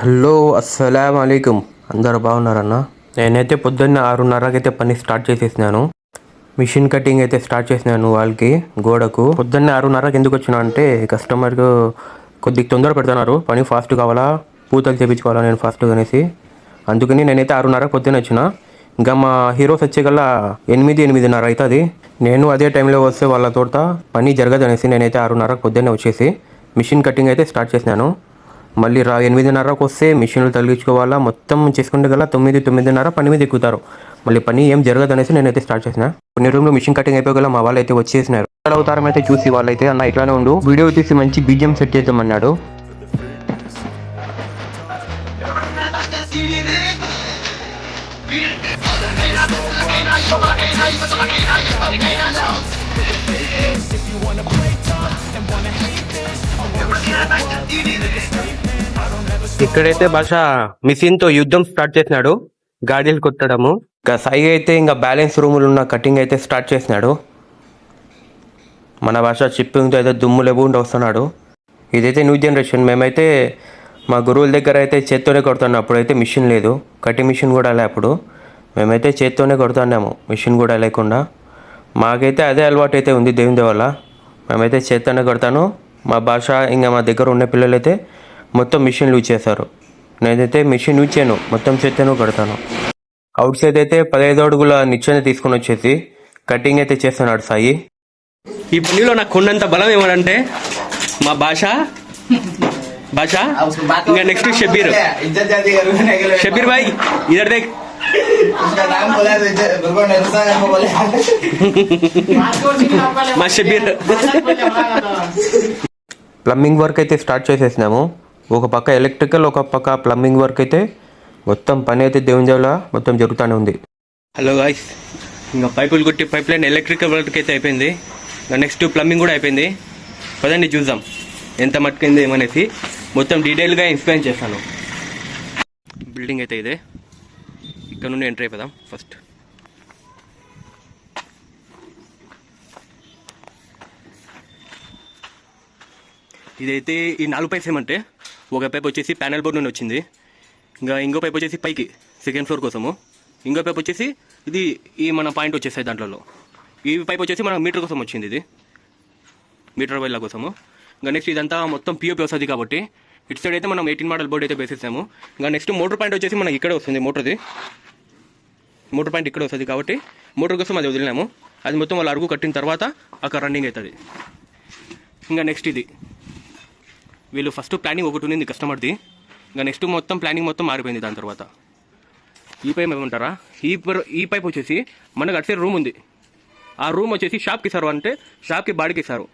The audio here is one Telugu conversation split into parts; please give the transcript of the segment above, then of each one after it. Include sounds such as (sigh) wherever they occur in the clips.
హలో అస్సలం అయికం అందరు బాగున్నారన్న? నేనైతే పొద్దున్న ఆరున్నరకి అయితే పని స్టార్ట్ చేసేసినాను. మిషన్ కటింగ్ అయితే స్టార్ట్ చేసినాను వాళ్ళకి గోడకు. పొద్దున్నే ఆరున్నరకి ఎందుకు వచ్చినా అంటే కస్టమర్కు కొద్దిగా తొందర పెడుతున్నారు. పని ఫాస్ట్ కావాలా? పూతలు చేయించుకోవాలా నేను ఫాస్ట్గా అనేసి. అందుకని నేనైతే ఆరున్నర పొద్దున్న వచ్చిన. ఇంకా మా హీరోస్ వచ్చేకల్లా ఎనిమిది ఎనిమిదిన్నర అవుతుంది. నేను అదే టైంలో వస్తే వాళ్ళ తోట పని జరగదు అనేసి నేనైతే ఆరున్నరకు పొద్దున్నే వచ్చేసి మిషన్ కటింగ్ అయితే స్టార్ట్ చేసినాను. మళ్ళీ రా ఎనిమిదిన్నరకు వస్తే మిషన్లు తగిలించుకోవాలా? మొత్తం చేసుకుంటే గల తొమ్మిది తొమ్మిదిన్నర పని మీద ఎక్కుతారు. మళ్ళీ పని ఏం జరగదు అనేసి నేనైతే స్టార్ట్ చేసిన. కొన్ని రూమ్లో మిషన్ కటింగ్ అయిపోగల మా వాళ్ళు అయితే వచ్చేసినారు. అవతారం అయితే చూసి వాళ్ళైతే అన్న ఇట్లానే ఉండు. వీడియో తీసి మంచి బీజియం సెట్ చేద్దామన్నాడు. ఇక్కడైతే భాష మిషన్తో యుద్ధం స్టార్ట్ చేసినాడు. గాడిలు కొట్టడము. ఇంకా సాయి అయితే ఇంకా బ్యాలెన్స్ రూములు ఉన్న కటింగ్ అయితే స్టార్ట్ చేసినాడు. మన భాష చిప్పింగ్తో అయితే దుమ్ము లేకుండా వస్తున్నాడు. ఇదైతే న్యూ జనరేషన్. మేమైతే మా గురువుల దగ్గర అయితే చేత్తోనే కొడుతున్నాం. అప్పుడైతే మిషన్ లేదు. కటింగ్ మిషన్ కూడా లే అప్పుడు. మేమైతే చేత్తోనే కొడుతున్నాము. మిషన్ కూడా లేకుండా. మాకైతే అదే అలవాటు అయితే ఉంది దేవుని వల్ల మేమైతే చేత్తోనే కొడతాను. మా భాష ఇంకా మా దగ్గర ఉన్న పిల్లలైతే మొత్తం మిషన్ యూజ్ చేశారు నేనైతే మిషన్ యూజ్ చేయను మొత్తం చేతను కడతాను. అవుట్ సైడ్ అయితే పదహైదు అడుగుల నిచ్చెన తీసుకుని వచ్చేసి కటింగ్ అయితే చేస్తున్నాడు సాయి. ఈ పనిలో నాకు ఉన్నంత బలం ఏమంటే మా భాష భాష. ఇంకా నెక్స్ట్ షబీర్ షబీర్ బాయ్ ఇద్దరు (laughs) మా షబీర్ ప్లంబింగ్ వర్క్ అయితే స్టార్ట్ చేసేసినాము. ఒక పక్క ఎలక్ట్రికల్ ఒక పక్క ప్లంబింగ్ వర్క్ అయితే మొత్తం పని అయితే దేవుని మొత్తం జరుగుతూనే ఉంది. హలో గాయ్స్ ఇంకా పైపులు కొట్టి పైప్ లైన్ ఎలక్ట్రికల్ వర్క్ అయితే అయిపోయింది. నెక్స్ట్ ప్లంబింగ్ కూడా అయిపోయింది. పదండి చూద్దాం. ఎంత మట్టుకుంది ఏమనేసి మొత్తం డీటెయిల్గా ఎక్స్ప్లెయిన్ చేస్తాను. బిల్డింగ్ అయితే ఇదే. ఇక్కడ నుండి ఎంటర్ అయిపోదాం ఫస్ట్ ఇదైతే ఈ నాలుగు పైప్స్ ఏమంటే ఒక పైప్ వచ్చేసి ప్యానల్ బోర్డ్ నుండి వచ్చింది. ఇంకా ఇంకో పైప్ వచ్చేసి పైకి సెకండ్ ఫ్లోర్ కోసము. ఇంకో పైప్ వచ్చేసి ఇది ఈ మన పాయింట్ వచ్చేసాయి దాంట్లో ఈ పైప్ వచ్చేసి మన మీటర్ కోసం వచ్చింది ఇది. మీటర్ వైర్ల కోసము. ఇంకా నెక్స్ట్ ఇదంతా మొత్తం పిఓపి వస్తుంది కాబట్టి ఇటు సైడ్ అయితే మనం ఎయిటీన్ మోడల్ బోర్డ్ అయితే వేసేసాము. ఇంకా నెక్స్ట్ మోటార్ పాయింట్ వచ్చేసి మనకి ఇక్కడే వస్తుంది మోటార్ది మోటార్ పాయింట్ ఇక్కడ వస్తుంది కాబట్టి మోటార్ కోసం అది వదిలినాము. అది మొత్తం వాళ్ళు అరుగు కట్టిన తర్వాత అక్కడ రన్నింగ్ అవుతుంది. ఇంకా నెక్స్ట్ ఇది. వీళ్ళు ఫస్ట్ ప్లానింగ్ ఒకటి ఉంది కస్టమర్ది ఇంకా నెక్స్ట్ మొత్తం ప్లానింగ్ మొత్తం మారిపోయింది దాని తర్వాత. ఈ పైప్ ఏమంటారా? ఈ ఈ పైప్ వచ్చేసి మనకు అటు రూమ్ ఉంది. ఆ రూమ్ వచ్చేసి షాప్కి ఇస్తారు అంటే షాప్కి బాడికి ఇస్తారు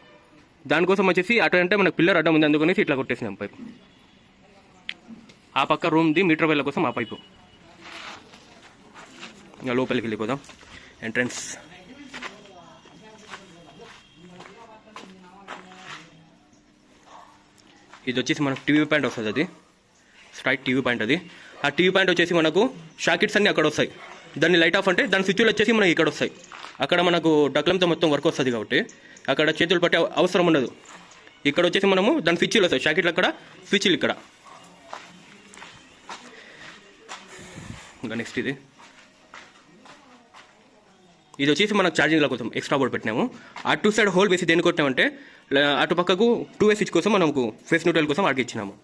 దానికోసం వచ్చేసి అటు అంటే మనకు పిల్లర్ అడ్డం ఉంది అందుకనేసి ఇట్లా కొట్టేసినాం పైప్. ఆ పక్క రూమ్ది మీటర్ వేల కోసం ఆ పైపు. ఇంకా లోపలికి వెళ్ళిపోదాం. ఎంట్రన్స్ ఇది వచ్చేసి మనకు టీవీ పాయింట్ వస్తుంది అది. స్ట్రైట్ టీవీ పాయింట్ అది. ఆ టీవీ పాయింట్ వచ్చేసి మనకు షాకెట్స్ అన్నీ అక్కడ వస్తాయి. దాన్ని లైట్ ఆఫ్ అంటే దాని స్విచ్లు వచ్చేసి మనకి ఇక్కడ వస్తాయి. అక్కడ మనకు డక్లంతో మొత్తం వర్క్ వస్తుంది కాబట్టి అక్కడ చేతులు పట్టే అవసరం ఉండదు. ఇక్కడ వచ్చేసి మనము దాని స్విచ్లు వస్తాయి. షాకెట్లు అక్కడ స్విచ్లు ఇక్కడ. ఇంకా నెక్స్ట్ ఇది. ఇది వచ్చేసి మనకు ఛార్జింగ్ల కోసం ఎక్స్ట్రా బోర్డ్ పెట్టినాము. ఆ టూ సైడ్ హోల్ వేసి దేని కొట్టినామంటే అటు పక్కకు టూ వే స్విచ్ కోసం మనకు ఫేస్ న్యూట్రల్ కోసం అడిగిచ్చినాము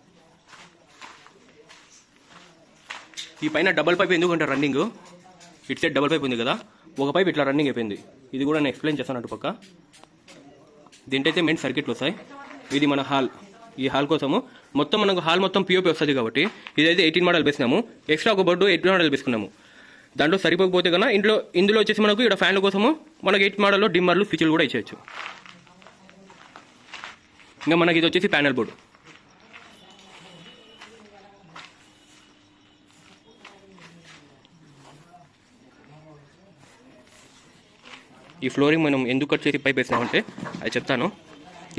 ఈ పైన డబల్ పైప్ ఎందుకంటే రన్నింగ్ ఇటు సైడ్ డబల్ పైప్ ఉంది కదా ఒక పైప్ ఇట్లా రన్నింగ్ అయిపోయింది. ఇది కూడా నేను ఎక్స్ప్లెయిన్ చేస్తాను అటు పక్క. దీంట్లో మెయిన్ సర్క్యూట్లు వస్తాయి. ఇది మన హాల్ ఈ హాల్ కోసము మొత్తం మనకు హాల్ మొత్తం పిఓపి వస్తుంది కాబట్టి ఇదైతే ఎయిటీన్ మోడల్ వేసినాము ఎక్స్ట్రా ఒక బోర్డు ఎయిటీన్ మోడల్ వేసుకున్నాము దాంట్లో సరిపోకపోతే కన్నా ఇంట్లో ఇందులో వచ్చేసి మనకు ఇక్కడ ఫ్యాన్ల కోసము మనకి ఎయిట్ మోడల్లో డిమ్మర్లు స్విచ్లు కూడా ఇచ్చేయచ్చు. ఇంకా మనకి ఇది వచ్చేసి ప్యానల్ బోర్డు. ఈ ఫ్లోరింగ్ మనం ఎందుకు కట్ చేసి పైప్ వేసినామంటే అది చెప్తాను.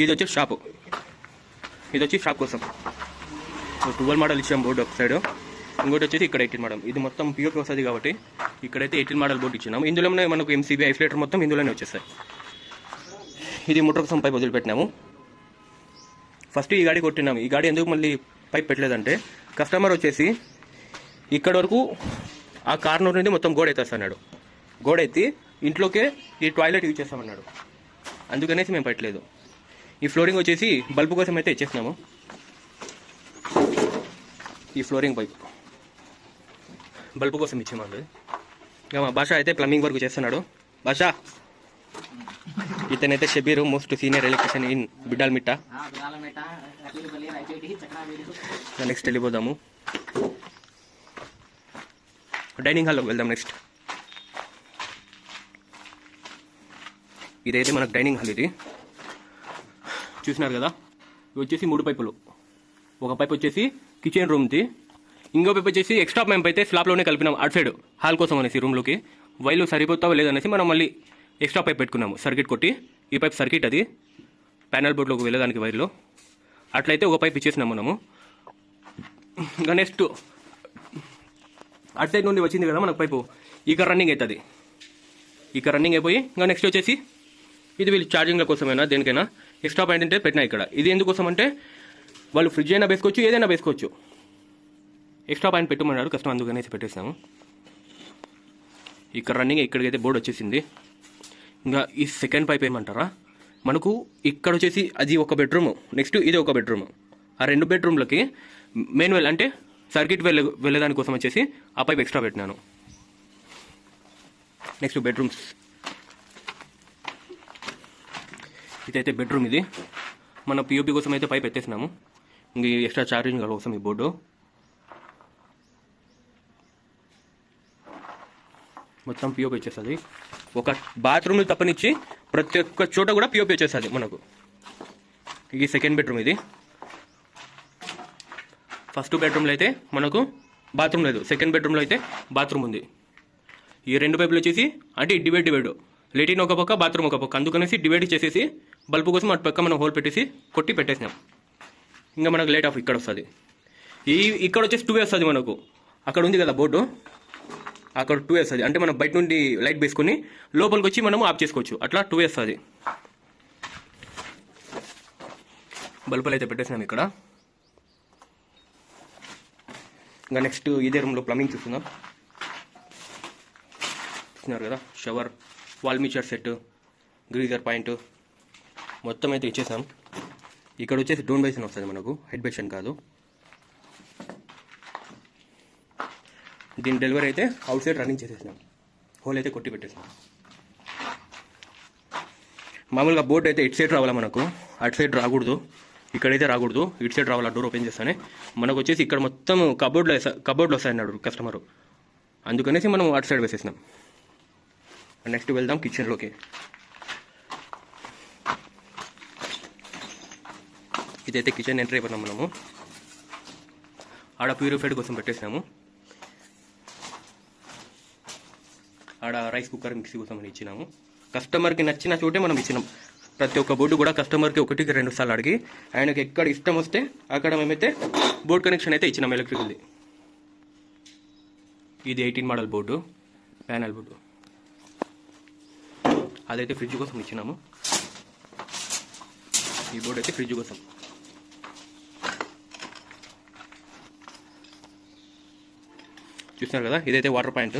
ఇది వచ్చి షాపు. ఇది వచ్చి షాప్ కోసం. ట్వెల్వ్ మోడల్ ఇచ్చాం బోర్డు ఒక సైడ్. ఇంకోటి వచ్చేసి ఇక్కడ ఎయిటీన్ మోడల్ ఇది మొత్తం పిఓపి వస్తుంది కాబట్టి ఇక్కడైతే ఎయిటీన్ మోడల్ బోర్డు ఇచ్చినాము ఇందులోనే మనకు ఎంసీబీ ఐసోలేటర్ మొత్తం ఇందులోనే వచ్చేస్తాయి. ఇది మోటార్ కోసం పైప్ వదిలిపెట్టినాము ఫస్ట్ ఈ గాడి కొట్టినాము ఈ గాడి ఎందుకు మళ్ళీ పైప్ పెట్టలేదంటే కస్టమర్ వచ్చేసి ఇక్కడ వరకు ఆ కార్నర్ నుండి మొత్తం గోడ ఎత్తేస్తాడు గోడ ఎత్తి ఇంట్లోకే ఈ టాయిలెట్ యూజ్ చేస్తామన్నాడు. అందుకనేసి మేము పెట్టలేదు. ఈ ఫ్లోరింగ్ వచ్చేసి బల్బు కోసం అయితే ఇచ్చేసినాము. ఈ ఫ్లోరింగ్ పైప్ బల్బు కోసం ఇచ్చామండి ఇంకా మా భాష అయితే ప్లంబింగ్ వర్క్ చేస్తున్నాడు. భాష! ఇతనైతే Shabeer most senior electrician in బిడ్డాల్ మిట్ట నెక్స్ట్ వెళ్ళిపోదాము. డైనింగ్ హాల్లోకి వెళ్దాం నెక్స్ట్ ఇదైతే మనకు డైనింగ్ హాల్ ఇది. చూసినారు కదా? ఇవి వచ్చేసి మూడు పైపులు. ఒక పైప్ వచ్చేసి కిచెన్ రూమ్ది ఇంకో పైప్ వచ్చేసి ఎక్స్ట్రా మెంప్ అయితే స్లాబ్లోనే కలిపినాం అటు సైడ్ హాల్ కోసం అనేసి రూమ్లోకి వైర్లు సరిపోతావో లేదనేసి మనం మళ్ళీ ఎక్స్ట్రా పైప్ పెట్టుకున్నాము. సర్కిట్ కొట్టి. ఈ పైప్ సర్కిట్ అది. ప్యానల్ బోర్డులోకి వెళ్ళడానికి వైర్లు అట్లయితే ఒక పైప్ ఇచ్చేసినాం మనము. ఇంకా నెక్స్ట్ అటు సైడ్ నుండి వచ్చింది కదా మనకు పైపు ఇక రన్నింగ్ అవుతుంది. ఇక రన్నింగ్ అయిపోయి ఇంకా నెక్స్ట్ వచ్చేసి ఇది వీళ్ళు ఛార్జింగ్ల కోసమైనా దేనికైనా? ఎక్స్ట్రా పాయింట్ అంటే పెట్టినా ఇక్కడ. ఇది ఎందుకోసం అంటే వాళ్ళు ఫ్రిడ్జ్ అయినా వేసుకోవచ్చు ఏదైనా వేసుకోవచ్చు. ఎక్స్ట్రా పాయింట్ పెట్టమన్నాడు కష్టం అందుకనేసి పెట్టేసాము ఇక్కడ రన్నింగ్ ఇక్కడికైతే బోర్డు వచ్చేసింది. ఇంకా ఈ సెకండ్ పైప్ ఏమంటారా? మనకు ఇక్కడ వచ్చేసి అది ఒక బెడ్రూమ్ నెక్స్ట్ ఇది ఒక బెడ్రూమ్ ఆ రెండు బెడ్రూమ్లకి మెయిన్ వెల్ అంటే సర్కిట్ వెళ్ళే వెళ్ళేదాని కోసం వచ్చేసి ఆ పైప్ ఎక్స్ట్రా పెట్టినాను. నెక్స్ట్ బెడ్రూమ్స్ ఇదైతే బెడ్రూమ్ ఇది. మన పిఓపి కోసం అయితే పైప్ ఎత్తేసినాము. ఇంక ఎక్స్ట్రా ఛార్జింగ్ కోసం ఈ బోర్డు మొత్తం పిఓపి వచ్చేస్తుంది ఒక బాత్రూమ్ తప్పనిచ్చి ప్రతి ఒక్క చోట కూడా పిఓపి వచ్చేస్తుంది మనకు. ఇది సెకండ్ బెడ్రూమ్ ఇది. ఫస్ట్ బెడ్రూమ్లో అయితే మనకు బాత్రూమ్ లేదు. సెకండ్ బెడ్రూమ్లో అయితే బాత్రూమ్ ఉంది. ఈ రెండు పైపులు వచ్చేసి అంటే డివైడ్ డివైడ్ లెటిన్ ఒక పక్క బాత్రూమ్ ఒక పక్క. అందుకనేసి డివైడ్ చేసేసి బల్బు కోసం అటు పక్క మనం హోల్ పెట్టేసి కొట్టి పెట్టేసినాం. ఇంకా మనకు లేట్ ఆఫ్ ఇక్కడ వస్తుంది. ఈ ఇక్కడ వచ్చేసి టూ వస్తుంది మనకు. అక్కడ ఉంది కదా బోర్డు. అక్కడ టూ ఇయర్స్ అది. అంటే మనం బయట నుండి లైట్ వేసుకొని లోపలికి వచ్చి మనము ఆఫ్ చేసుకోవచ్చు. అట్లా టూ ఇయర్స్ అది. బల్బులు అయితే పెట్టేసినాం ఇక్కడ. ఇంకా నెక్స్ట్ ఇదే రూమ్లో ప్లంబింగ్ చూస్తున్నాం. చూస్తున్నారు కదా? Shower wall mixer set geyser point మొత్తం అయితే ఇచ్చేసాం. ఇక్కడ వచ్చేసి డోన్ బేసిన్ వస్తుంది మనకు. హెడ్ బేషన్ కాదు. దీని డెలివరీ అయితే అవుట్ సైడ్ రన్నింగ్ చేసేసినాం. హోల్ అయితే కొట్టి పెట్టేసినాం. మామూలుగా బోట్ అయితే ఇటు సైడ్ రావాలా మనకు? అటు సైడ్ రాకూడదు. ఇక్కడైతే రాకూడదు. ఇటు సైడ్ రావాలా? డోర్ ఓపెన్ చేస్తానే. మనకు వచ్చేసి ఇక్కడ మొత్తం కబోర్డ్లో కబోర్డ్లో వస్తాయన్నాడు కస్టమర్ అందుకనేసి మనం అటు సైడ్ వేసేసినాం. నెక్స్ట్ వెళ్దాం కిచెన్లోకి ఇదైతే కిచెన్ ఎంట్రీ అయిపోయినాం మనము. ఆడ ప్యూరిఫైడ్ కోసం పెట్టేసినాము. ఆడ రైస్ కుక్కర్ మిక్సీ కోసం అని ఇచ్చినాము. కస్టమర్కి నచ్చిన చోటే మనం ఇచ్చినాం. ప్రతి ఒక్క బోర్డు కూడా కస్టమర్కి ఒకటికి రెండు సార్లు అడిగి ఆయనకి ఎక్కడ ఇష్టం వస్తే అక్కడ మేమైతే బోర్డ్ కనెక్షన్ అయితే ఇచ్చినాం ఎలక్ట్రికల్ది ఇది eighteen model board panel board. అదైతే ఫ్రిడ్జ్ కోసం ఇచ్చినాము. ఈ బోర్డు అయితే ఫ్రిడ్జ్ కోసం. చూస్తున్నారు కదా? ఇదైతే వాటర్ పాయింట్.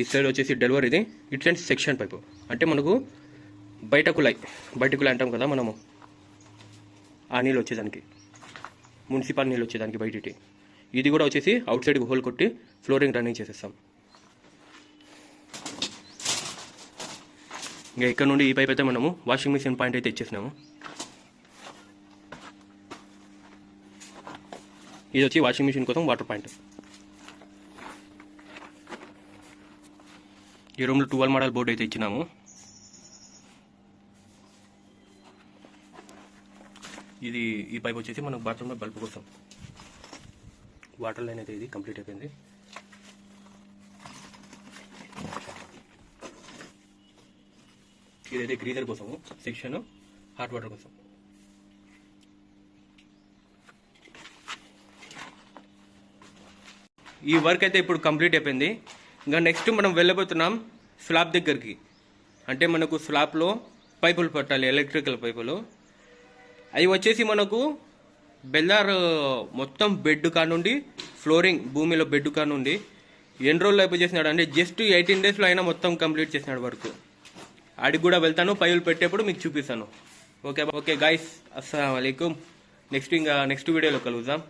ఈ సైడ్ వచ్చేసి డెలివరీ ఇది. ఇట్స్ అండ్ సెక్షన్ పైపు అంటే మనకు బయట కులాయి బయట కులాయి అంటాం కదా మనము. ఆ నీళ్ళు వచ్చేదానికి. మున్సిపల్ నీళ్ళు వచ్చేదానికి బయటికి. ఇది కూడా వచ్చేసి అవుట్ సైడ్కి హోల్ కొట్టి ఫ్లోరింగ్ రన్నింగ్ చేసేస్తాం. ఇంకా ఇక్కడ నుండి ఈ పైప్ అయితే మనము వాషింగ్ మిషన్ పాయింట్ అయితే ఇచ్చేసినాము. ఇది వచ్చి వాషింగ్ మిషన్ కోసం వాటర్ పాయింట్ ఈ రూమ్లో ట్వెల్వ్ మోడల్ బోర్డు అయితే ఇచ్చినాము. ఇది ఈ పైప్ వచ్చేసి మనకు బాత్రూంలో బల్బ్ కోసం. వాటర్ లైన్ అయితే ఇది కంప్లీట్ అయిపోయింది. ఇదైతే గ్రీజర్ కోసము సెక్షన్ హాట్ వాటర్ కోసం. ఈ వర్క్ అయితే ఇప్పుడు కంప్లీట్ అయిపోయింది. ఇంకా నెక్స్ట్ మనం వెళ్ళబోతున్నాం స్లాబ్ దగ్గరికి. అంటే మనకు స్లాబ్లో పైపులు పట్టాలి ఎలక్ట్రికల్ పైపులు. అవి వచ్చేసి మనకు బెల్లార్ మొత్తం బెడ్ కానుండి ఫ్లోరింగ్ భూమిలో బెడ్ కానుండి ఎన్ని రోజులు అయిపోయి చేసినాడు అంటే జస్ట్ ఎయిటీన్ డేస్లో అయినా మొత్తం కంప్లీట్ చేసినాడు వర్క్. ఆడికి కూడా వెళ్తాను పైపులు పెట్టేప్పుడు మీకు చూపిస్తాను. ఓకే ఓకే గాయస్ అస్సలం నెక్స్ట్ ఇంకా నెక్స్ట్ వీడియోలో కలుగుదాం